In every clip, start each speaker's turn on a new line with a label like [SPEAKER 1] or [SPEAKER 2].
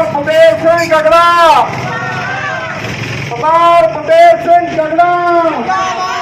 [SPEAKER 1] Sardar Bundev Singh Gagra Sardar Bundev Singh Gagra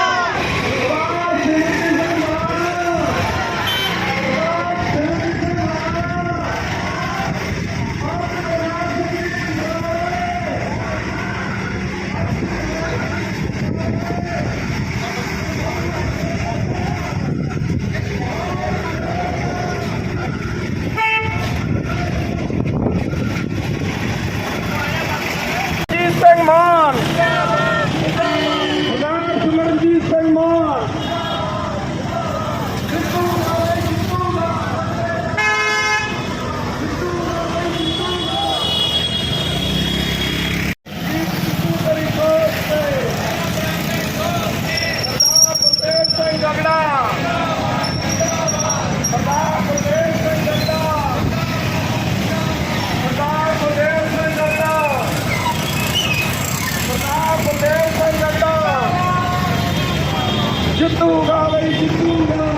[SPEAKER 1] ਜਿੱਤੂਗਾ ਬਈ ਜਿੱਤੂਗਾ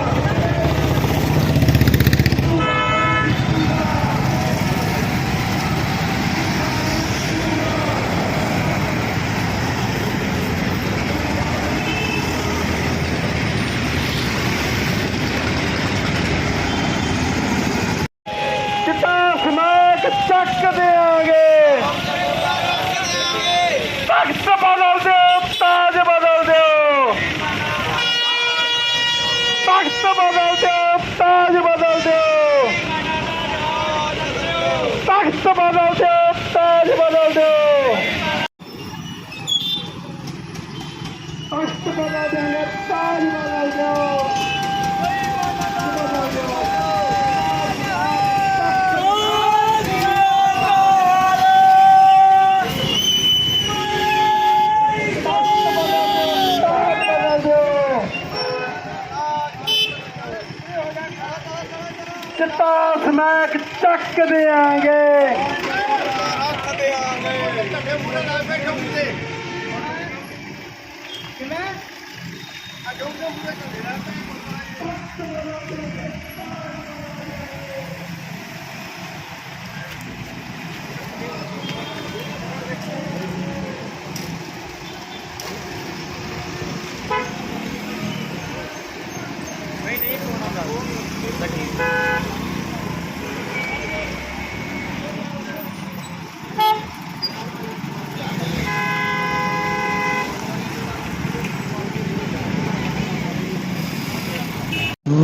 [SPEAKER 1] ਚਿੱਟਾ smack ਚੱਕ ਦੇਾਂਗੇ Isso, Manoel Deus! Olha, Manoel Deus! Isso, Manoel Deus! ਚਿੱਟਾ smack ਚੱਕ ਦੇਾਂਗੇ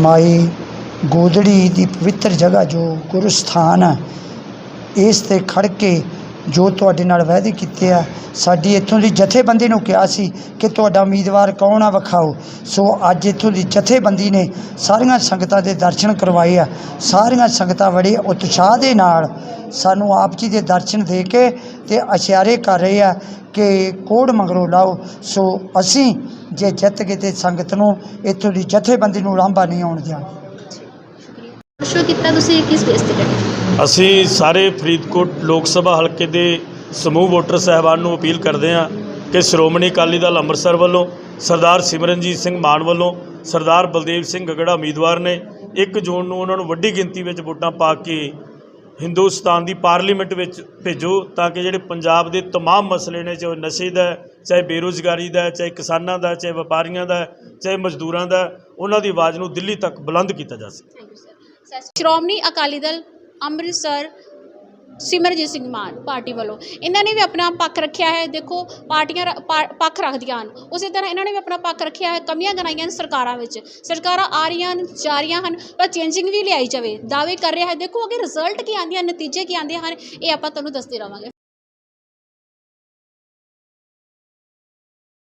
[SPEAKER 2] ਮਾਈ ਗੋਦੜੀ ਦੀ ਪਵਿੱਤਰ ਜਗ੍ਹਾ ਜੋ ਗੁਰੂ ਸਥਾਨ ਹੈ ਇਸ ਤੇ ਖੜ ਕੇ ਜੋ ਤੁਹਾਡੇ ਨਾਲ ਵਾਅਦੇ ਕੀਤੇ ਆ, ਸਾਡੀ ਇੱਥੋਂ ਦੀ ਜਥੇਬੰਦੀ ਨੂੰ ਕਿਹਾ ਸੀ ਕਿ ਤੁਹਾਡਾ ਉਮੀਦਵਾਰ ਕੌਣ ਆ ਵਿਖਾਓ। ਸੋ ਅੱਜ ਇੱਥੋਂ ਦੀ ਜਥੇਬੰਦੀ ਨੇ ਸਾਰੀਆਂ ਸੰਗਤਾਂ ਦੇ ਦਰਸ਼ਨ ਕਰਵਾਏ ਆ। ਸਾਰੀਆਂ ਸੰਗਤਾਂ ਬੜੇ ਉਤਸ਼ਾਹ ਦੇ ਨਾਲ ਸਾਨੂੰ ਆਪ ਜੀ ਦੇ ਦਰਸ਼ਨ ਦੇ ਕੇ ਤੇ ਇਸ਼ਾਰੇ ਕਰ ਰਹੇ ਆ ਕਿ ਕੋੜ ਮੰਗਰੋ ਲਾਓ। ਸੋ ਅਸੀਂ ਜੇ ਜਿੱਤ ਗਏ ਤੇ ਸੰਗਤ ਨੂੰ ਇੱਥੋਂ ਦੀ ਜਥੇਬੰਦੀ ਨੂੰ ਲਾਂਭਾ ਨਹੀਂ ਆਉਣ ਦਿਆਂਗੇ
[SPEAKER 3] ਸ਼ੋ ਕੀਤਾ ਤੁਸੀਂ ਕਿਸ ਬੇਸ ਤੇ ਕਰਦੇ?
[SPEAKER 4] ਅਸੀਂ ਸਾਰੇ ਫਰੀਦਕੋਟ ਲੋਕ ਸਭਾ ਹਲਕੇ ਦੇ ਸਮੂਹ ਵੋਟਰ ਸਹਿਬਾਨ ਨੂੰ ਅਪੀਲ ਕਰਦੇ ਹਾਂ ਕਿ ਸ਼੍ਰੋਮਣੀ ਅਕਾਲੀ ਦਲ ਅੰਮ੍ਰਿਤਸਰ ਵੱਲੋਂ ਸਰਦਾਰ ਸਿਮਰਨਜੀਤ ਸਿੰਘ ਮਾਨ ਵੱਲੋਂ ਸਰਦਾਰ ਬਲਦੇਵ ਸਿੰਘ ਗਗੜਾ ਉਮੀਦਵਾਰ ਨੇ 1 ਜੂਨ ਨੂੰ ਉਹਨਾਂ ਨੂੰ ਵੱਡੀ ਗਿਣਤੀ ਵਿੱਚ ਵੋਟਾਂ ਪਾ ਕੇ ਹਿੰਦੁਸਤਾਨ ਦੀ ਪਾਰਲੀਮੈਂਟ ਵਿੱਚ ਭੇਜੋ ਤਾਂ ਕਿ ਜਿਹੜੇ ਪੰਜਾਬ ਦੇ तमाम ਮਸਲੇ ਨੇ ਚਾਹੇ ਨਸ਼ੇ ਦਾ ਹੈ, ਚਾਹੇ ਬੇਰੁਜ਼ਗਾਰੀ ਦਾ ਹੈ, ਚਾਹੇ ਕਿਸਾਨਾਂ ਦਾ ਹੈ, ਚਾਹੇ ਵਪਾਰੀਆਂ ਦਾ ਹੈ, ਚਾਹੇ ਮਜ਼ਦੂਰਾਂ ਦਾ ਹੈ, ਉਹਨਾਂ ਦੀ ਆਵਾਜ਼ ਨੂੰ ਦਿੱਲੀ ਤੱਕ ਬੁਲੰਦ ਕੀਤਾ ਜਾ ਸਕੇ
[SPEAKER 3] thank you sir Shiromani Akali Dal Amritsar Simarjeet Singh Mann party ਵੱਲੋਂ। ਇਹਨਾਂ ਨੇ ਵੀ ਆਪਣਾ ਪੱਖ ਰੱਖਿਆ ਹੈ। ਦੇਖੋ, ਪਾਰਟੀਆਂ ਰ- ਪਾ- ਪੱਖ ਰੱਖਦੀਆਂ ਹਨ। ਉਸੇ ਤਰ੍ਹਾਂ ਇਹਨਾਂ ਨੇ ਵੀ ਆਪਣਾ ਪੱਖ ਰੱਖਿਆ ਹੈ। ਕਮੀਆਂ ਗਨਾਈਆਂ ਹਨ ਸਰਕਾਰਾਂ ਵਿੱਚ। ਸਰਕਾਰਾਂ ਆ ਰਹੀਆਂ ਹਨ, ਜਾ ਰਹੀਆਂ ਹਨ, ਪਰ ਚੇਂਜਿੰਗ ਵੀ ਲਿਆਈ ਜਾਵੇ। ਦਾਅਵੇ ਕਰ ਰਿਹਾ ਹੈ। ਦੇਖੋ, ਅੱਗੇ ਰਿਜ਼ਲਟ ਕੀ ਆਉਂਦੇ ਹਨ ਨਤੀਜੇ ਕੀ ਆਉਂਦੇ ਹਨ, ਇਹ ਆਪਾਂ ਤੁਹਾਨੂੰ ਦੱਸਦੇ ਰਵਾਂਗੇ